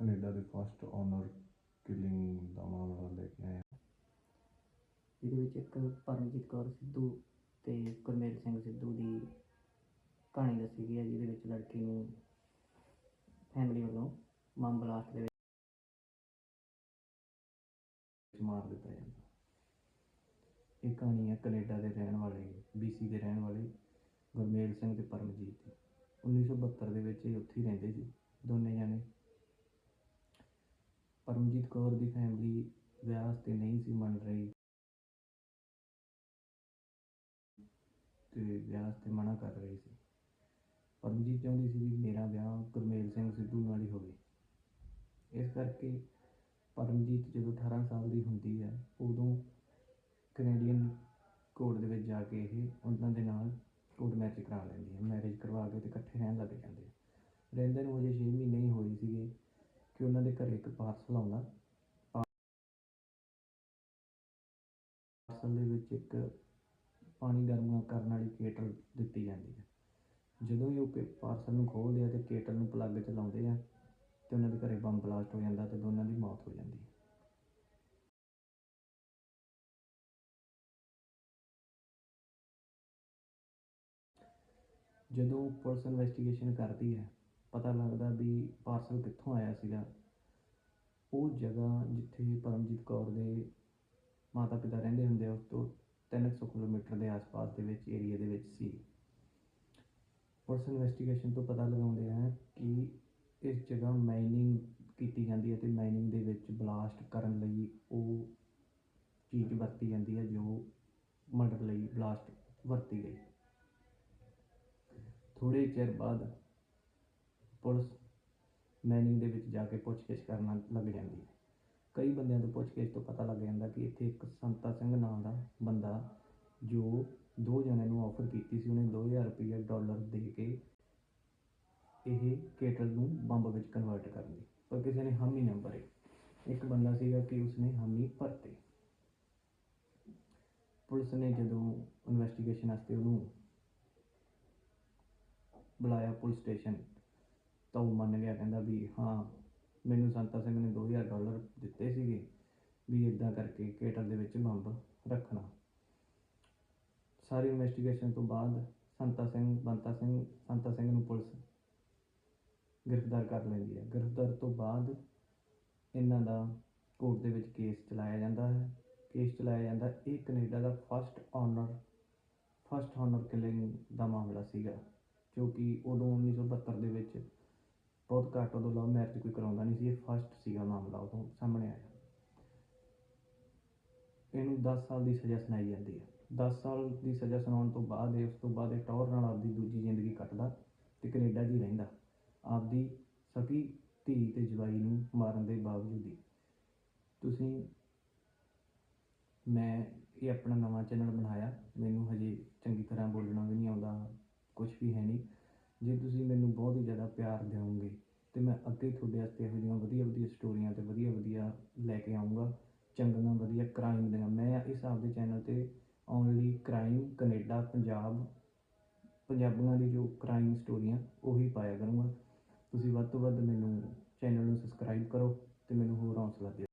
Canada ਦੇ first owner killing ਦਾ ਮਾਮਲਾ ਲੈ ਕੇ ਆਏ ਹਾਂ। ਜਿਹਦੇ ਵਿੱਚ ਇੱਕ ਪਰਮਜੀਤ ਕੌਰ ਸਿੱਧੂ ਤੇ ਗੁਰਮੇਲ ਸਿੰਘ ਸਿੱਧੂ ਦੀ ਕਹਾਣੀ ਦੱਸੀ ਗਈ ਹੈ, ਜਿਹਦੇ ਵਿੱਚ ਲੜਕੀ ਨੂੰ ਫੈਮਿਲੀ ਵੱਲੋਂ ਬੰਬ ਬਲਾਸਟ ਦੇ ਵਿੱਚ ਮਾਰ ਦਿੱਤਾ ਜਾਂਦਾ। ਇਹ ਕਹਾਣੀ ਹੈ ਕੈਨੇਡਾ ਦੇ ਰਹਿਣ ਵਾਲੇ ਬੀਸੀ ਦੇ ਰਹਿਣ ਵਾਲੇ ਗੁਰਮੇਲ ਸਿੰਘ ਤੇ ਪਰਮਜੀਤ ਦੀ। 1972 ਦੇ ਵਿੱਚ ਇਹ ਉੱਥੇ ਹੀ ਰਹਿੰਦੇ ਸੀ, ਦੋਨੇ ਜਾਣੇ। ਪਰਮਜੀਤ ਕੌਰ ਦੀ ਫੈਮਿਲੀ ਵਿਆਹ ਵਾਸਤੇ ਨਹੀਂ ਸੀ ਮੰਨ ਰਹੀ। ਤੇ ਵਿਆਹ ਵਾਸਤੇ ਮਨਾ ਕਰ ਰਹੀ ਸੀ। ਪਰਮਜੀਤ ਚਾਹੁੰਦੀ ਸੀ ਵੀ ਮੇਰਾ ਵਿਆਹ ਗੁਰਮੇਲ ਸਿੰਘ ਸਿੱਧੂ ਨਾਲ ਹੀ ਹੋਵੇ। ਇਸ ਕਰਕੇ ਪਰਮਜੀਤ ਜਦੋਂ 18 ਸਾਲ ਦੀ ਹੁੰਦੀ ਹੈ, ਉਦੋਂ ਕੈਨੇਡੀਅਨ ਕੋਰਟ ਦੇ ਵਿੱਚ ਜਾ ਕੇ ਇਹ ਉਹਨਾਂ ਦੇ ਨਾਲ ਕੋਰਟ ਮੈਰਿਜ ਕਰਾ ਲੈਂਦੀ ਹੈ। ਮੈਰਿਜ ਕਰਵਾ ਕੇ ਤੇ ਇਕੱਠੇ ਰਹਿਣ ਲੱਗ ਜਾਂਦੇ ਆ। ਰਹਿੰਦੇ ਨੂੰ ਅਜੇ 6 ਮਹੀਨੇ ਹੀ ਹੋਏ ਸੀਗੇ। ਕਿ ਉਹਨਾਂ ਦੇ ਘਰੇ ਇੱਕ ਪਾਰਸਲ ਆਉਂਦਾ। ਪਾਰਸਲ ਦੇ ਵਿੱਚ ਇੱਕ ਪਾਣੀ ਗਰਮ ਕਰਨ ਵਾਲੀ ਕੇਟਲ ਦਿੱਤੀ ਜਾਂਦੀ ਹੈ। ਜਦੋਂ ਹੀ ਉਹ ਪਾਰਸਲ ਨੂੰ ਖੋਲ੍ਹਦੇ ਆ ਤੇ ਕੇਟਲ ਨੂੰ ਪਲੱਗ ਚ ਲਾਉਂਦੇ ਆ ਤੇ ਉਹਨਾਂ ਦੇ ਘਰੇ ਬੰਬ ਬਲਾਸਟ ਹੋ ਜਾਂਦਾ ਤੇ ਦੋਨਾਂ ਦੀ ਮੌਤ ਹੋ ਜਾਂਦੀ ਹੈ। ਜਦੋਂ ਪੁਲਿਸ ਇਨਵੈਸਟੀਗੇਸ਼ਨ ਕਰਦੀ ਹੈ ਪਤਾ ਲੱਗਦਾ ਵੀ ਪਾਰਸਲ ਕਿੱਥੋਂ ਆਇਆ ਸੀਗਾ। ਉਹ ਜਗ੍ਹਾ ਜਿੱਥੇ ਪਰਮਜੀਤ ਕੌਰ ਦੇ ਮਾਤਾ ਪਿਤਾ ਰਹਿੰਦੇ ਹੁੰਦੇ ਆ, ਉਸ ਤੋਂ 300 ਕਿਲੋਮੀਟਰ ਦੇ ਆਸ-ਪਾਸ ਦੇ ਵਿੱਚ ਏਰੀਆ ਦੇ ਵਿੱਚ ਸੀ। ਪੁਲਿਸ ਇਨਵੈਸਟੀਗੇਸ਼ਨ ਤੋਂ ਪਤਾ ਲਗਾਉਂਦੇ ਆ ਕਿ ਇਸ ਜਗ੍ਹਾ ਮਾਈਨਿੰਗ ਕੀਤੀ ਜਾਂਦੀ ਹੈ ਤੇ ਮਾਈਨਿੰਗ ਦੇ ਵਿੱਚ ਬਲਾਸਟ ਕਰਨ ਲਈ ਉਹ ਚੀਜ਼ ਵਰਤੀ ਜਾਂਦੀ ਹੈ ਜੋ ਮਰਡਰ ਲਈ ਬਲਾਸਟ ਵਰਤੀ ਗਈ। ਥੋੜੇ ਚਿਰ ਬਾਅਦ ਪੁਲਿਸ ਮੈਨਿੰਗ ਦੇ ਵਿੱਚ ਜਾ ਕੇ ਪੁੱਛਗਿੱਛ ਕਰਨ ਲੱਗ ਜਾਂਦੀ ਹੈ। ਕਈ ਬੰਦਿਆਂ ਤੋਂ ਪੁੱਛਗਿੱਛ ਤੋਂ ਪਤਾ ਲੱਗ ਜਾਂਦਾ ਕਿ ਇੱਥੇ ਇੱਕ ਸੰਤਾ ਸਿੰਘ ਨਾਂ ਦਾ ਬੰਦਾ ਜੋ ਦੋ ਜਣਿਆਂ ਨੂੰ ਆਫਰ ਕੀਤੀ ਸੀ, ਉਹਨੇ 2000 ਰੁਪਏ ਡਾਲਰ ਦੇ ਕੇ ਇਹ ਕੇਟਲ ਨੂੰ ਬੰਬ ਵਿੱਚ ਕਨਵਰਟ ਕਰਨ ਦੀ ਪਰ ਕਿਸੇ ਨੇ ਹਾਮੀ ਨਾ ਭਰੇ। ਇੱਕ ਬੰਦਾ ਸੀਗਾ ਕਿ ਉਸਨੇ ਹਾਮੀ ਭਰਤੇ। ਪੁਲਿਸ ਨੇ ਜਦੋਂ ਇਨਵੈਸਟੀਗੇਸ਼ਨ ਵਾਸਤੇ ਉਹਨੂੰ ਬੁਲਾਇਆ ਪੁਲਿਸ ਸਟੇਸ਼ਨ ਤਾਂ ਉਹ ਮੰਨ ਗਿਆ, ਕਹਿੰਦਾ ਵੀ ਹਾਂ, ਮੈਨੂੰ ਸੰਤਾ ਸਿੰਘ ਨੇ 2000 ਡਾਲਰ ਦਿੱਤੇ ਸੀਗੇ ਵੀ ਇਦਾਂ ਕਰਕੇ ਕੇਟਲ ਦੇ ਵਿੱਚ ਬੰਬ ਰੱਖਣਾ। ਸਾਰੀ ਇਨਵੈਸਟੀਗੇਸ਼ਨ ਤੋਂ ਬਾਅਦ ਸੰਤਾ ਸਿੰਘ, ਬੰਤਾ ਸਿੰਘ, ਸੰਤਾ ਸਿੰਘ ਨੂੰ ਪੁਲਿਸ ਗ੍ਰਿਫਤਾਰ ਕਰ ਲੈਂਦੀ ਹੈ। ਗ੍ਰਿਫਤਾਰ ਤੋਂ ਬਾਅਦ ਇਹਨਾਂ ਦਾ ਕੋਰਟ ਦੇ ਵਿੱਚ ਕੇਸ ਚਲਾਇਆ ਜਾਂਦਾ ਹੈ। ਕੇਸ ਚਲਾਇਆ ਜਾਂਦਾ, ਇਹ ਕੈਨੇਡਾ ਦਾ first honour first honour killing ਦਾ ਮਾਮਲਾ ਸੀਗਾ, ਜੋ ਕਿ ਉਦੋਂ 1972 ਦੇ ਵਿੱਚ ਬਹੁਤ ਘੱਟ ਉਦੋਂ ਲਵ ਮੈਰਿਜ ਕੋਈ ਕਰਾਉਂਦਾ ਨਹੀਂ ਸੀ, ਇਹ ਫਸਟ ਸੀਗਾ ਮਾਮਲਾ ਉਦੋਂ ਸਾਹਮਣੇ ਆਇਆ। ਇਹਨੂੰ 10 ਸਾਲ ਦੀ ਸਜ਼ਾ ਸੁਣਾਈ ਜਾਂਦੀ ਹੈ। 10 ਸਾਲ ਦੀ ਸਜ਼ਾ ਸੁਣਾਉਣ ਤੋਂ ਬਾਅਦ ਇਹ ਉਸ ਤੋਂ ਬਾਅਦ ਇਹ ਟੌਰ ਨਾਲ ਆਪਦੀ ਦੂਜੀ ਜ਼ਿੰਦਗੀ ਕੱਟਦਾ ਤੇ ਕੈਨੇਡਾ 'ਚ ਹੀ ਰਹਿੰਦਾ। ਆਪਦੀ ਸਕੀ ਧੀ ਤੇ ਜਵਾਈ ਨੂੰ ਮਾਰਨ ਦੇ ਬਾਵਜੂਦ ਹੀ। ਤੁਸੀਂ, ਮੈਂ ਇਹ ਆਪਣਾ ਨਵਾਂ ਚੈਨਲ ਬਣਾਇਆ। ਮੈਨੂੰ ਹਜੇ ਚੰਗੀ ਤਰ੍ਹਾਂ ਬੋਲਣਾ ਵੀ ਨਹੀਂ ਆਉਂਦਾ ਕੁਝ ਵੀ ਹੈ ਨਹੀਂ। ਜੇ ਤੁਸੀਂ ਮੈਨੂੰ ਬਹੁਤ ਹੀ ਜ਼ਿਆਦਾ ਪਿਆਰ ਦਿਓਗੇ ਤੇ ਮੈਂ ਅੱਗੇ ਤੁਹਾਡੇ ਵਾਸਤੇ ਇਹੋ ਜਿਹੀਆਂ ਵਧੀਆ ਵਧੀਆ ਸਟੋਰੀਆਂ ਤੇ ਵਧੀਆ ਵਧੀਆ ਲੈ ਕੇ ਆਉਂਗਾ ਚੰਗੀਆਂ ਵਧੀਆ ਕ੍ਰਾਈਮ ਦੀਆਂ। ਮੈਂ ਇਸ ਆਪਦੇ ਚੈਨਲ ਤੇ ਓਨਲੀ ਕ੍ਰਾਈਮ ਕੈਨੇਡਾ, ਪੰਜਾਬ, ਪੰਜਾਬੀਆਂ ਦੀ ਜੋ ਕ੍ਰਾਈਮ ਸਟੋਰੀਆਂ ਉਹੀ ਪਾਇਆ ਕਰੂੰਗਾ। ਤੁਸੀਂ ਵੱਧ ਤੋਂ ਵੱਧ ਮੈਨੂੰ ਚੈਨਲ ਨੂੰ ਸਬਸਕ੍ਰਾਈਬ ਕਰੋ ਤੇ ਮੈਨੂੰ ਹੋਰ ਹੌਸਲਾ ਦਿਓ।